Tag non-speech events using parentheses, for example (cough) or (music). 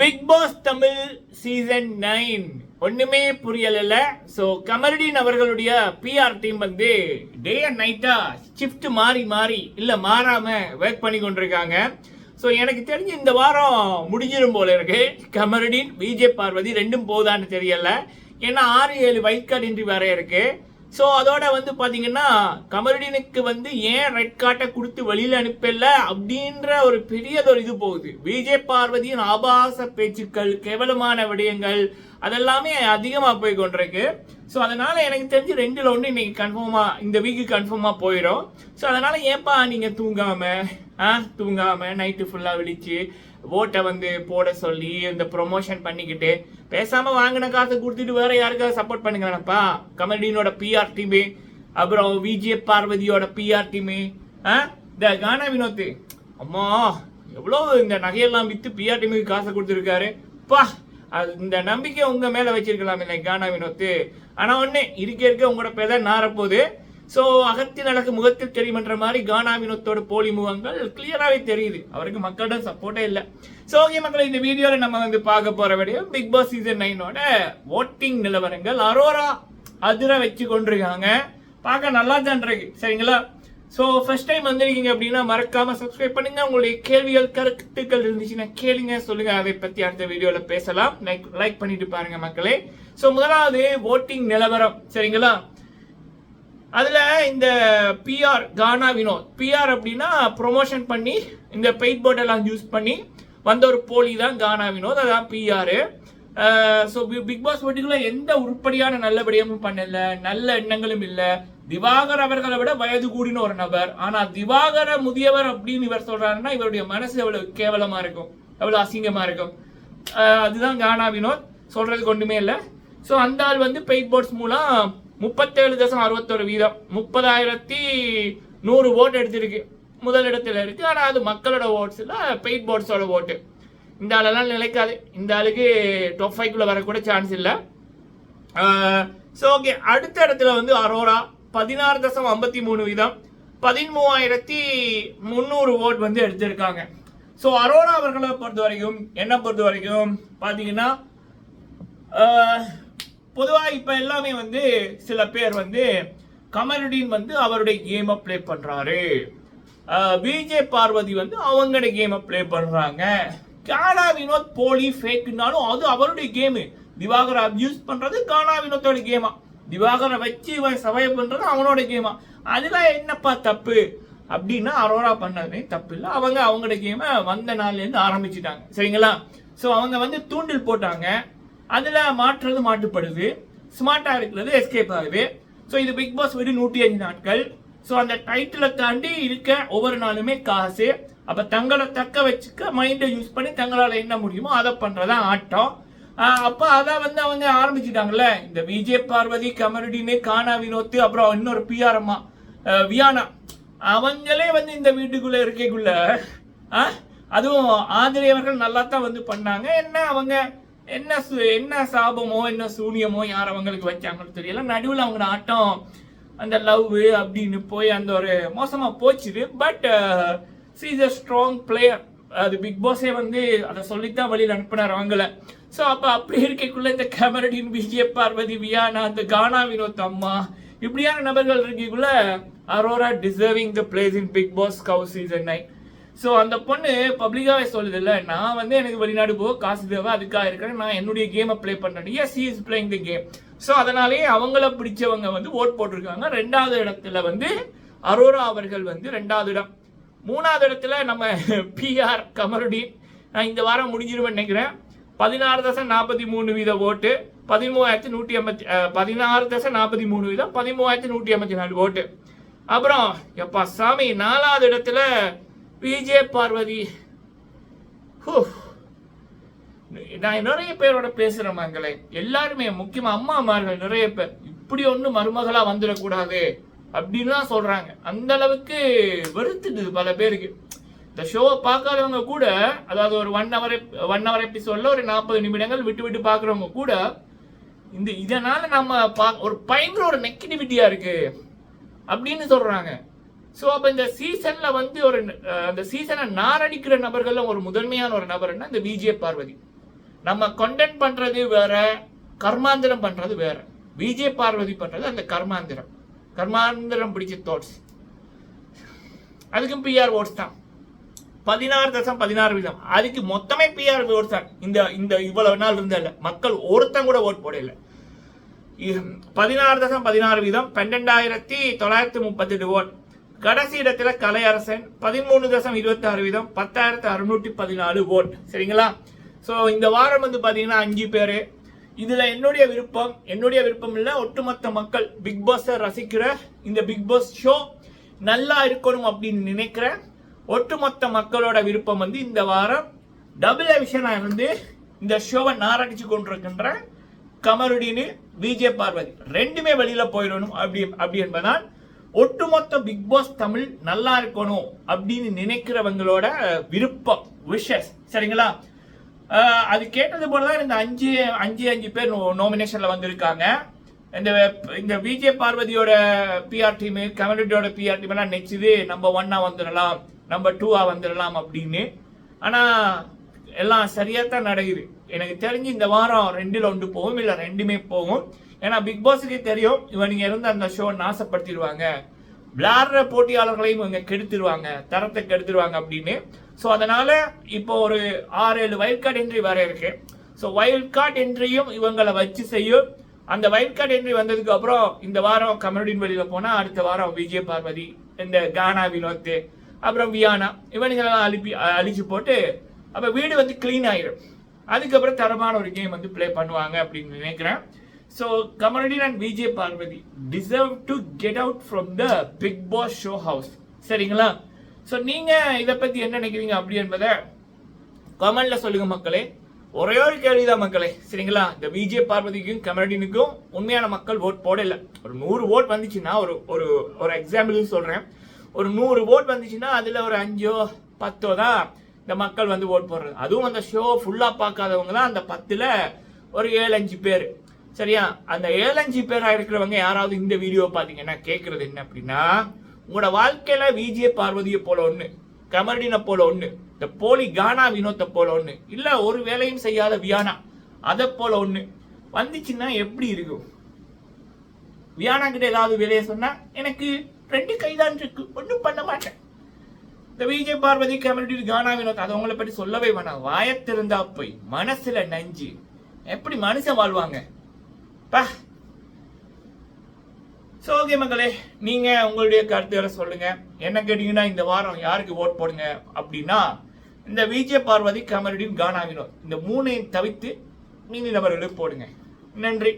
Bigg Boss Tamil season nine ஒண்ணுமே புரியல so கமரடின் அவர்களுடைய பிஆர் டீம் வந்து டே அண்ட் நைட்டா ஷிஃப்ட் மாறி மாறி இல்ல மாறாம ஒர்க் பண்ணி கொண்டிருக்காங்க. ஸோ எனக்கு தெரிஞ்சு இந்த வாரம் முடிஞ்சிடும் போல இருக்கு. கமரடின் விஜய் பார்வதி ரெண்டும் போதான்னு தெரியல. ஏன்னா ஆறு ஏழு வைல்ட் கார்டு இன்றி வேற இருக்கு. ஸோ அதோட வந்து பார்த்தீங்கன்னா கமருடீனுக்கு வந்து ஏன் ரெட் கார்ட்டை கொடுத்து வழியில் அனுப்பல அப்படின்ற ஒரு பெரிய ஒரு இது போகுது. விஜய் பார்வதியின் ஆபாச பேச்சுக்கள் கேவலமான விடயங்கள் அதெல்லாமே அதிகமாக போய் கொண்டிருக்கு. ஸோ அதனால் எனக்கு தெரிஞ்சு ரெண்டில் ஒன்று இன்னைக்கு கன்ஃபார்மாக இந்த வீக்கு கன்ஃபார்மாக போயிடும் ஸோ அதனால் ஏன்பா நீங்கள் தூங்காமல் ஆ தூங்காமல் நைட்டு ஃபுல்லாக விழிச்சு ஓட்டை வந்து போட சொல்லி இந்த ப்ரொமோஷன் பண்ணிக்கிட்டு பேசாம வாங்கின காசை கொடுத்துட்டு வேற யாருக்காவது சப்போர்ட் பண்ணுங்களேனப்பா? கமெடியனோட பிஆர் டீமு அப்புறம் விஜே பார்வதியோட பிஆர் டீமு ஆ? இந்த கானா வினோத் அம்மா எவ்வளோ இந்த நகையெல்லாம் வித்து பிஆர் டீமுக்கு காசை கொடுத்துருக்காரு. பா அது இந்த நம்பிக்கை உங்க மேல வச்சிருக்கலாம் இல்லை கானா வினோத் ஆனா ஒண்ணு இருக்க இருக்க உங்களோட பேர் தான் நாரப்போகுது ஸோ அகத்தில் அழகு முகத்தில் தெரியுமன்ற மாதிரி கானா வினோத்தோட போலி முகங்கள் கிளியராகவே தெரியுது. அவருக்கு மக்களோட சப்போர்ட்டே இல்லை. ஸோ ஓகே மக்களை இந்த வீடியோவில் நம்ம வந்து பார்க்க போகிற விடையும் பிக் பாஸ் சீசன் நைனோட ஓட்டிங் நிலவரங்கள். அரோரா அதிர வச்சு கொண்டிருக்காங்க. பார்க்க நல்லா தான் இருக்கு. சரிங்களா? ஸோ ஃபர்ஸ்ட் டைம் வந்திருக்கீங்க அப்படின்னா மறக்காம சப்ஸ்கிரைப் பண்ணுங்க. உங்களுடைய கேள்விகள் கருத்துக்கள் இருந்துச்சுன்னா கேளுங்க. சொல்லுங்க. அதை பத்தி அடுத்த வீடியோல பேசலாம். லைக் லைக் பண்ணிட்டு பாருங்க மக்களே. ஸோ முதலாவது ஓட்டிங் நிலவரம். சரிங்களா? அதில் இந்த பிஆர் கானா வினோத் பிஆர் அப்படின்னா ப்ரொமோஷன் பண்ணி இந்த பெயிட் போர்ட் எல்லாம் யூஸ் பண்ணி வந்த ஒரு போலி தான் கானா வினோத் அதான் பிஆர் ஸோ பிக் பாஸ் வீட்டுக்குள்ள எந்த உருப்படியான நல்லபடியாகவும் பண்ணல நல்ல எண்ணங்களும் இல்லை. திவாகர் அவர்களை விட வயது கூடின ஒரு நபர். ஆனால் திவாகர முதியவர் அப்படின்னு இவர் சொல்றாருன்னா இவருடைய மனசு எவ்வளவு கேவலமா இருக்கும் எவ்வளவு அசிங்கமா இருக்கும். அதுதான் கானா வினோத் சொல்றதுக்கு ஒன்றுமே இல்லை. ஸோ அந்த ஆள் வந்து பெயிட் போர்ட்ஸ் மூலம் முப்பத்தேழு தசம் அறுபத்தொரு வீதம். முப்பதாயிரத்தி நூறு ஓட்டு எடுத்திருக்கு. முதல் இடத்துல இருக்கு. ஆனால் அது மக்களோட ஓட்ஸில் பெயிட் போர்ட்ஸோட ஓட்டு இந்த ஆளெல்லாம் நிலைக்காது. இந்த ஆளுக்கு டாப் ஃபைவ்க்குள்ள வரக்கூட சான்ஸ் இல்லை. ஸோ ஓகே அடுத்த இடத்துல வந்து அரோரா. பதினாறு தசம் ஐம்பத்தி மூணு வீதம். பதிமூவாயிரத்தி முந்நூறு ஓட் வந்து எடுத்திருக்காங்க. ஸோ அரோரா அவர்களை பொறுத்த வரைக்கும் என்ன பொறுத்த வரைக்கும் பார்த்தீங்கன்னா பொதுவாக இப்போ எல்லாமே வந்து சில பேர் வந்து கமருடீன் வந்து அவருடைய கேமை ப்ளே பண்ணுறாரு விஜய் பார்வதி வந்து அவங்களோட கேமை ப்ளே பண்ணுறாங்க கானா வினோத் போலி ஃபேக்குனாலும் அது அவருடைய கேமு திவாகரை அப்யூஸ் பண்ணுறது கானா வினோத்தோட கேமா திவாகரை வச்சு இவன் சபை பண்ணுறது அவனோட கேமா அதெல்லாம் என்னப்பா தப்பு? அப்படின்னா அரோரா பண்ணதே தப்பு இல்லை. அவங்க அவங்களோட கேமை வந்த நாள்லேருந்து ஆரம்பிச்சிட்டாங்க. சரிங்களா? ஸோ அவங்க வந்து தூண்டில் போட்டாங்க. அதில் மாற்றுறது மாட்டுப்படுது. ஸ்மார்ட்டாக இருக்கிறது எஸ்கேப் ஆகுது. ஸோ இது பிக் பாஸ் வீடு நூற்றி அஞ்சு நாட்கள். ஸோ அந்த டைட்டிலை தாண்டி இருக்க ஒவ்வொரு நாளுமே காசு. அப்போ தங்களை தக்க வச்சுக்க மைண்டை யூஸ் பண்ணி தங்களால் என்ன முடியுமோ அதை பண்ணுறதா ஆட்டம். அப்போ அதை வந்து அவங்க ஆரம்பிச்சிட்டாங்கல்ல. இந்த விஜய் பார்வதி கமருடின்னு கானா வினோத்து அப்புறம் இன்னொரு பிஆர் அம்மா வியானா. அவங்களே வந்து இந்த வீட்டுக்குள்ளே இருக்கைக்குள்ள அதுவும் ஆதிரி அவர்கள் நல்லா தான் வந்து பண்ணாங்க. என்ன அவங்க என்ன சு- என்ன சாபமோ என்ன சூனியமோ யார் அவங்களுக்கு வச்சாங்கன்னு தெரியல. நடுவில் அவங்க ஆட்டம் அந்த லவ் அப்படின்னு போய் அந்த ஒரு மோசமாக போச்சுது. But is a strong player அது பிக் பாஸே வந்து அதை சொல்லித்தான் வழியில் அனுப்பினார் அவங்கள. ஸோ அப்போ அப்படி இருக்கக்குள்ள இந்த கேமரடின் விஜய பார்வதி வியானா அந்த கானா வினோத் அம்மா இப்படியான நபர்கள் இருக்கக்குள்ள Aurora deserving the place in Bigg Boss Kaur season nine so அந்த பொண்ணு பப்ளிக்காவே சொல்லுது இல்லை நான் வந்து எனக்கு வெளிநாடு போக காசு தேவை அதுக்காக இருக்கிறேன். நான் என்னுடைய கேமை ப்ளே பண்ணுறேன் yes is playing the game so அதனாலேயே அவங்கள பிடிச்சவங்க வந்து ஓட் போட்டிருக்காங்க. ரெண்டாவது இடத்துல வந்து அரோரா அவர்கள் வந்து ரெண்டாவது இடம். மூணாவது இடத்துல நம்ம (laughs) பிஆர் கமருடீன் நான் இந்த வாரம் முடிஞ்சிருவேன் நினைக்கிறேன். பதினாறு தசம் நாற்பத்தி மூணு வீத ஓட்டு பதிமூவாயிரத்தி நூற்றி ஐம்பத்தி பதினாறு தசம் நாற்பத்தி மூணு வீதம் பதிமூவாயிரத்தி நூற்றி ஐம்பத்தி நாலு ஓட்டு அப்புறம் எப்பா சாமி நாலாவது இடத்துல விஜய் பார்வதி நான் நிறைய பேரோட பேசுறேன் மங்களே. எல்லாருமே முக்கியமா அம்மாமார்கள் நிறைய பேர் இப்படி ஒண்ணு மருமகளா வந்துடக்கூடாது அப்படின்னு தான் சொல்றாங்க. அந்த அளவுக்கு வெறுத்துடுது பல பேருக்கு. இந்த ஷோவை பார்க்காதவங்க கூட அதாவது ஒரு ஒன் ஹவர் ஒன் ஹவர் எபிசோட்ல ஒரு நாற்பது நிமிடங்கள் விட்டு விட்டு பார்க்குறவங்க கூட இந்த இதனால நம்ம பா ஒரு பயங்கர ஒரு நெகட்டிவிட்டியா இருக்கு. அப்படின்னு சொல்றாங்க. ஸோ அப்போ இந்த சீசனில் வந்து ஒரு அந்த சீசனை நாரடிக்கிற நபர்களில் ஒரு முதன்மையான ஒரு நபர்னா இந்த விஜே பார்வதி. நம்ம கண்டென்ட் பண்ணுறது வேற கர்மாந்திரம் பண்ணுறது வேற. விஜய் பார்வதி பண்ணுறது அந்த கர்மாந்திரம். கர்மாந்திரம் பிடிச்ச தோட்ஸ் அதுக்கும் பிஆர் ஓட்ஸ் தான். பதினாறு தசம் பதினாறு வீதம். அதுக்கு மொத்தமே பிஆர் ஓட்ஸ் தான். இந்த இந்த இவ்வளவு நாள் இருந்ததில்ல மக்கள் ஒருத்தன் கூட ஓட் போடல. பதினாறு தசம் பதினாறு வீதம். பன்னெண்டாயிரத்தி தொள்ளாயிரத்தி முப்பத்தெட்டு ஓட் கடைசி இடத்துல கலையரசன் பதிமூணு தசம் இருபத்தி ஆறு வீதம் பத்தாயிரத்தி அறுநூற்றி பதினாலு ஓட் சரிங்களா? ஸோ இந்த வாரம் வந்து பார்த்தீங்கன்னா அஞ்சு பேர். இதில் என்னுடைய விருப்பம் என்னுடைய விருப்பம் இல்லை ஒட்டுமொத்த மக்கள் பிக் பாஸை ரசிக்கிற இந்த பிக் பாஸ் ஷோ நல்லா இருக்கணும் அப்படின்னு நினைக்கிற ஒட்டுமொத்த மக்களோட விருப்பம் வந்து இந்த வாரம் டபுள் விஷனா இருந்து இந்த ஷோவை நாரடிச்சு கொண்டிருக்கின்ற கமருடின்னு விஜே பார்வதி ரெண்டுமே வெளியில் போயிடணும் அப்படி அப்படி என்பதால் ஒட்டுமொத்த பிக் பாஸ் தமிழ் நல்லா இருக்கணும் அப்படின்னு நினைக்கிறவங்களோட விருப்பம் விஷஸ் சரிங்களா? அது கேட்டது போல தான் இந்த அஞ்சு அஞ்சு அஞ்சு பேர் நோமினேஷனில் வந்திருக்காங்க. இந்த இந்த விஜே பார்வதியோட பிஆர் டீம் கமருடியோட பிஆர் டீம் எல்லாம் நெச்சுது நம்ம ஒன்னா வந்துடலாம் நம்ம டூவா வந்துடலாம் அப்படின்னு. ஆனா எல்லாம் சரியா தான் நடக்குது. எனக்கு தெரிஞ்சு இந்த வாரம் ரெண்டுல ஒன்று போகும் இல்லை ரெண்டுமே போகும். ஏன்னா பிக் பாஸுக்கே தெரியும் இவனுங்க இருந்து அந்த ஷோ நாசப்படுத்திடுவாங்க. விளையாடுற போட்டியாளர்களையும் இவங்க கெடுத்துருவாங்க தரத்தை கெடுத்துருவாங்க அப்படின்னு. ஸோ அதனால இப்போ ஒரு ஆறு ஏழு வைல்ட் கார்டு என்ட்ரி வேற இருக்கு. ஸோ வைல்ட் கார்டு என்ட்ரியும் இவங்களை வச்சு செய்யும். அந்த வைல்ட் கார்டு என்ட்ரி வந்ததுக்கு அப்புறம் இந்த வாரம் கமருடின் வெளியில போனா அடுத்த வாரம் விஜய் பார்வதி இந்த கானா வினோத் அப்புறம் வியானா இவனுங்களெல்லாம் அழிப்பி அழிச்சு போட்டு அப்ப வீடு வந்து க்ளீன் ஆயிடும் அதுக்கப்புறம் தரமான ஒரு கேம் வந்து ப்ளே பண்ணுவாங்க அப்படின்னு நினைக்கிறேன். So Kamarudin and Vijay Parvathy deserve to get out from the Bigg Boss show house சரிங்களா? ஸோ நீங்கள் இதை பற்றி என்ன நினைக்கிறீங்க அப்படி என்பதை கமெண்ட்ல சொல்லுங்க மக்களே. ஒரே ஒரு கேள்விதான் மக்களே. சரிங்களா? இந்த விஜய் பார்வதிக்கும் கமரடினுக்கும் உண்மையான மக்கள் ஓட் போடல. ஒரு நூறு ஓட் வந்துச்சுன்னா ஒரு ஒரு ஒரு எக்ஸாம்பிள் சொல்கிறேன் ஒரு நூறு ஓட் வந்துச்சுன்னா அதில் ஒரு அஞ்சோ பத்தோ தான் இந்த மக்கள் வந்து ஓட் போடுறது. அதுவும் அந்த ஷோ ஃபுல்லாக பார்க்காதவங்க தான் அந்த பத்தில் ஒரு ஏழு அஞ்சு பேர். சரியா? அந்த ஏழஞ்சு பேராக இருக்கிறவங்க யாராவது இந்த வீடியோ பார்த்தீங்கன்னா கேட்குறது என்ன அப்படின்னா உங்களோட வாழ்க்கையில் விஜே பார்வதியை போல ஒன்று கமர்டினை போல ஒன்று இந்த போலி கானா வினோத்தை போல ஒன்று இல்லை ஒரு வேலையும் செய்யாத வியானா அதை போல ஒன்று வந்துச்சுன்னா எப்படி இருக்கும்? வியானா கிட்ட ஏதாவது வேலையை சொன்னால் எனக்கு ரெண்டு கைதான் இருக்கு ஒன்றும் பண்ண மாட்டேன். இந்த விஜய் பார்வதி கமர்டி கானா வினோத் அதை உங்களை பற்றி சொல்லவே வேணாம். வாயத்திருந்தா போய் மனசுல நஞ்சு. எப்படி மனுஷன் வாழ்வாங்க? பா. ஸோ ஓகே மக்களே நீங்க உங்களுடைய கருத்துக்களை சொல்லுங்க. என்ன கேட்டீங்கன்னா இந்த வாரம் யாருக்கு ஓட் போடுங்க அப்படின்னா இந்த விஜய் பார்வதி கமருடின் கானா வினோத் இந்த மூணையும் தவிர்த்து மீதி நபர்களுக்கு போடுங்க. நன்றி.